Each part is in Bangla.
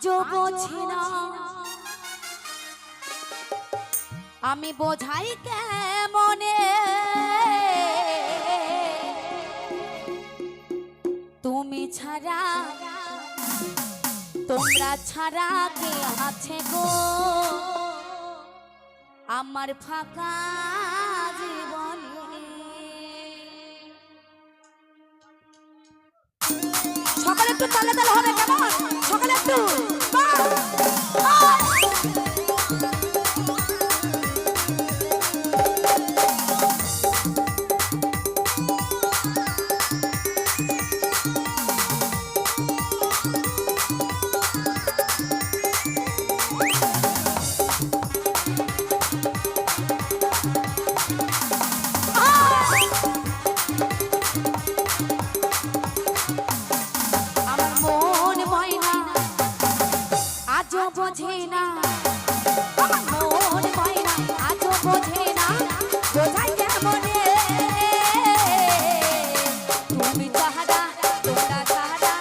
আজও বোঝে না আমি বোঝাই কেমনে? তুমি ছাড়া, তোমরা ছাড়া কে আছে গো? আমার ফাঁকা জীবনে সকালে একটু তালে তালে হবে, কেমন? সকালে বোঝে না আমার মন ময়না আজও বোঝে না বোঝাই কেমনে? তুমি চাহারা তোমরা চাহারা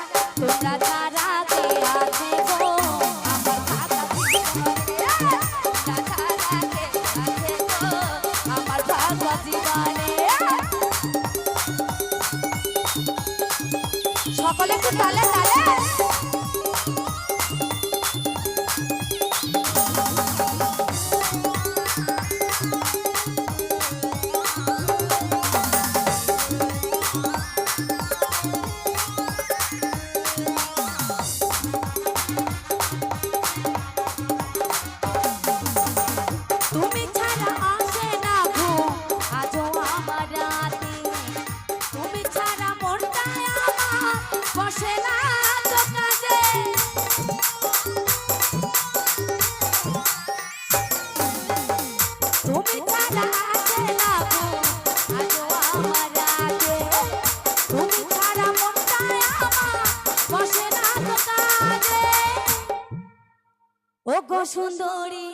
গো সুন্দরী।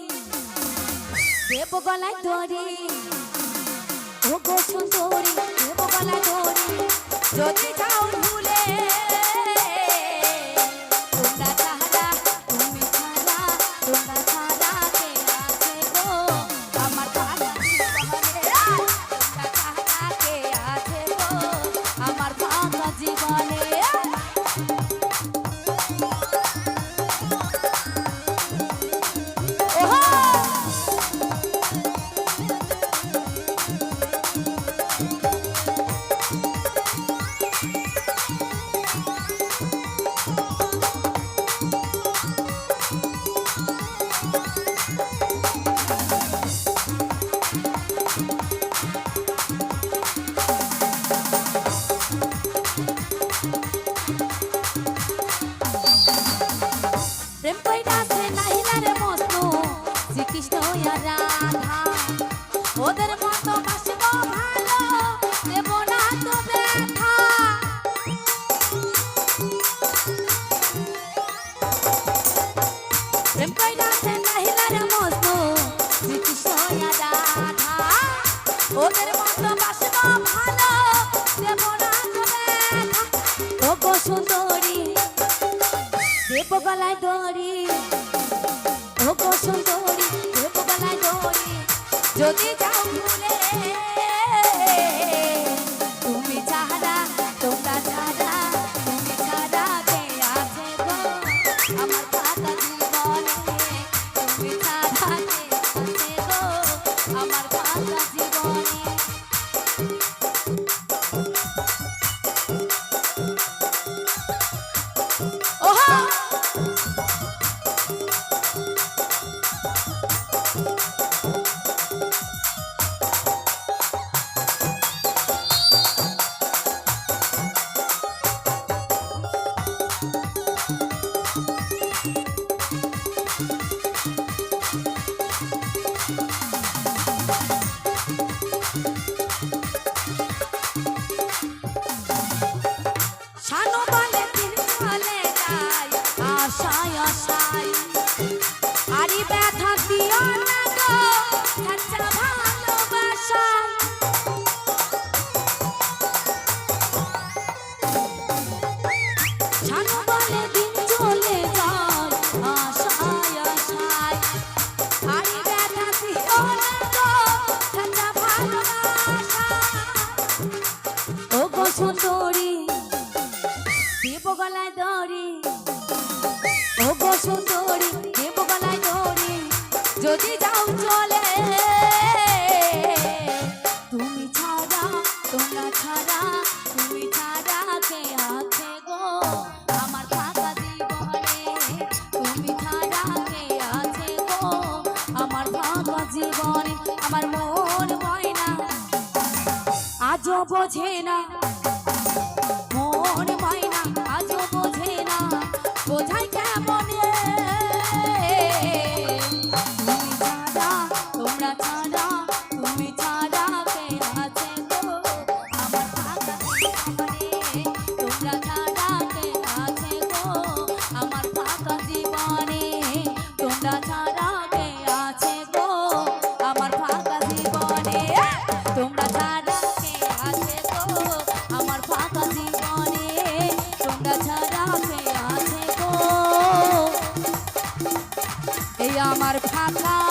দেব গলায় ধরি ও গো সুন্দরী দেব গলায় ধরি যদি যাও ওদের মতো বাসব ভালো, দেব না তো ব্যথা ও গো সুন্দরী, দেব গলায় দড়ি। ও সুন্দরী, দেব গলায় দড়ি। যদি যাও ভুলে যদি যাও চলে। তুমি ছাড়া, তোমরা ছাড়া, তুমি ছাড়া কে আছে গো? আমার ফাঁকা জীবনে তুমি ছাড়া কে আছে গো? আমার ফাঁকা জীবনে আমার মন ময়না আজও বোঝে না, মন ময়না আমার ফাঁকা